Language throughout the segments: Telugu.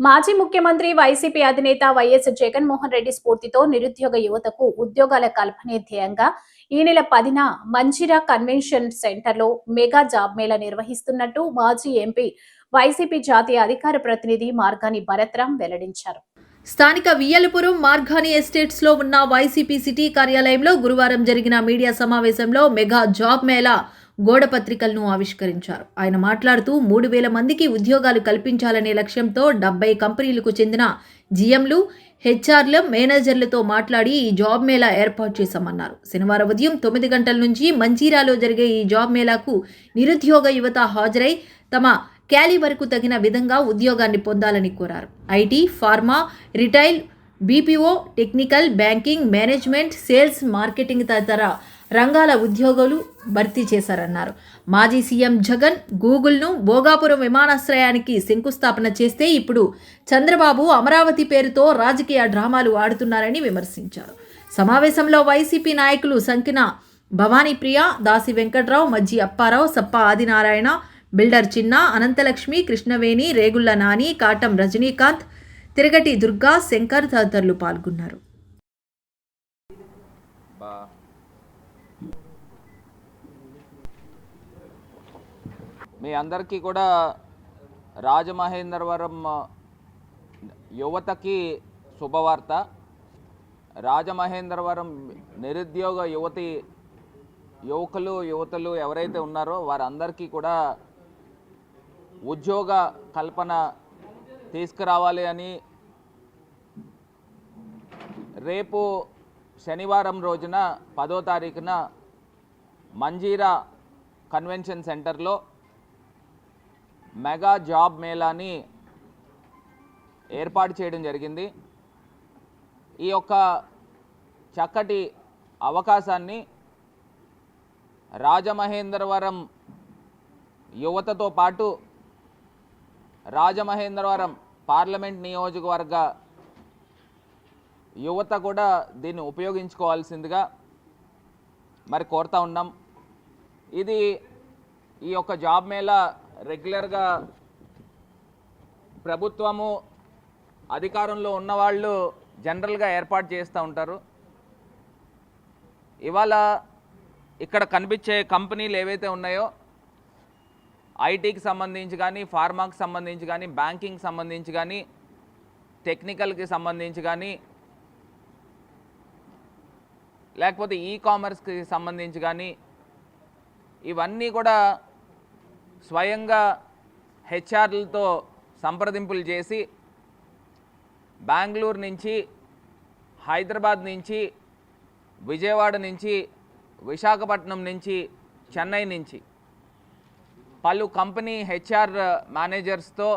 మాజీ ముఖ్యమంత్రి వైసీపీ అధినేత వైఎస్ జగన్మోహన్ రెడ్డి స్ఫూర్తితో నిరుద్యోగ యువతకు ఉద్యోగాల కల్పనే ధ్యేయంగా ఈ నెల పదిన మంచిరా కన్వెన్షన్ సెంటర్లో మెగా జాబ్ మేళా నిర్వహిస్తున్నట్టు మాజీ ఎంపీ వైసీపీ జాతీయ అధికార ప్రతినిధి మార్గాని భరత్రాం వెల్లడించారు. స్థానిక వియ్యలపురం మార్గాని ఎస్టేట్స్లో ఉన్న వైసీపీ సిటీ కార్యాలయంలో గురువారం జరిగిన మీడియా సమావేశంలో మెగా జాబ్ మేళా గోడ పత్రికలను ఆవిష్కరించారు. ఆయన మాట్లాడుతూ మూడు వేల మందికి ఉద్యోగాలు కల్పించాలనే లక్ష్యంతో డెబ్బై కంపెనీలకు చెందిన జీఎంలు హెచ్ఆర్ల మేనేజర్లతో మాట్లాడి ఈ జాబ్ మేళా ఏర్పాటు చేశామన్నారు. శనివారం ఉదయం తొమ్మిది గంటల నుంచి మంజీరాలో జరిగే ఈ జాబ్ మేళాకు నిరుద్యోగ యువత హాజరై తమ క్యాలిబర్కు తగిన విధంగా ఉద్యోగాన్ని పొందాలని కోరారు. IT pharma retail BPO technical banking management sales marketing తదితర రంగాల ఉద్యోగులు భర్తీ చేశారన్నారు. మాజీ సీఎం జగన్ గూగుల్ను భోగాపురం విమానాశ్రయానికి శంకుస్థాపన చేస్తే ఇప్పుడు చంద్రబాబు అమరావతి పేరుతో రాజకీయ డ్రామాలు ఆడుతున్నారని విమర్శించారు. సమావేశంలో వైసీపీ నాయకులు సంకిన భవానీప్రియ దాసి వెంకట్రావు మజ్జి అప్పారావు సప్ప ఆదినారాయణ బిల్డర్ చిన్న అనంతలక్ష్మి కృష్ణవేణి రేగుళ్ళ నాని కాటం రజనీకాంత్ తిరగటి దుర్గా శంకర్ తదితరులు పాల్గొన్నారు. మీ అందరికీ కూడా రాజమహేంద్రవరం యువతకి శుభవార్త. రాజమహేంద్రవరం నిరుద్యోగ యువతి యువకులు యువతులు ఎవరైతే ఉన్నారో వారందరికీ కూడా ఉద్యోగ కల్పన తీసుకురావాలి అని రేపు శనివారం రోజున పదో తారీఖున మంజీరా కన్వెన్షన్ సెంటర్లో మెగా జాబ్ మేళాని ఏర్పాటు చేయడం జరిగింది. ఈ యొక్క చక్కటి అవకాశాన్ని రాజమహేంద్రవరం యువతతో పాటు రాజమహేంద్రవరం పార్లమెంట్ నియోజకవర్గ యువత కూడా దీన్ని ఉపయోగించుకోవాల్సిందిగా మరి కోరుతా ఉన్నాం. ఇది ఈ యొక్క జాబ్ మేళా రెగ్యులర్గా ప్రభుత్వము అధికారంలో ఉన్నవాళ్ళు జనరల్గా ఏర్పాటు చేస్తూ ఉంటారు. ఇవాళ ఇక్కడ కనిపించే కంపెనీలు ఏవైతే ఉన్నాయో ఐటీకి సంబంధించి కానీ ఫార్మాకి సంబంధించి కానీ బ్యాంకింగ్ సంబంధించి కానీ టెక్నికల్కి సంబంధించి కానీ లేకపోతే ఈ కామర్స్కి సంబంధించి కానీ ఇవన్నీ కూడా స్వయంగా హెచ్ఆర్లతో సంప్రదింపులు చేసి బెంగళూరు నుంచి హైదరాబాద్ నుంచి విజయవాడ నుంచి విశాఖపట్నం నుంచి చెన్నై నుంచి పలు కంపెనీ హెచ్ఆర్ మేనేజర్స్తో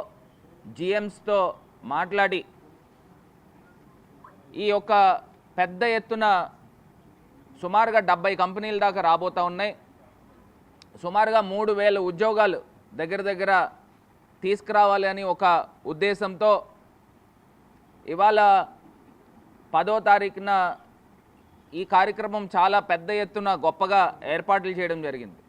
జిఎమ్స్తో మాట్లాడి ఈ యొక్క పెద్ద ఎత్తున సుమారుగా డెబ్బై కంపెనీల దాకా రాబోతూ ఉన్నాయి. సుమారుగా మూడు వేల ఉద్యోగాలు దగ్గర దగ్గర తీసుకురావాలి అని ఒక ఉద్దేశంతో ఇవాళ పదో తారీఖున ఈ కార్యక్రమం చాలా పెద్ద ఎత్తున గొప్పగా ఏర్పాట్లు చేయడం జరిగింది.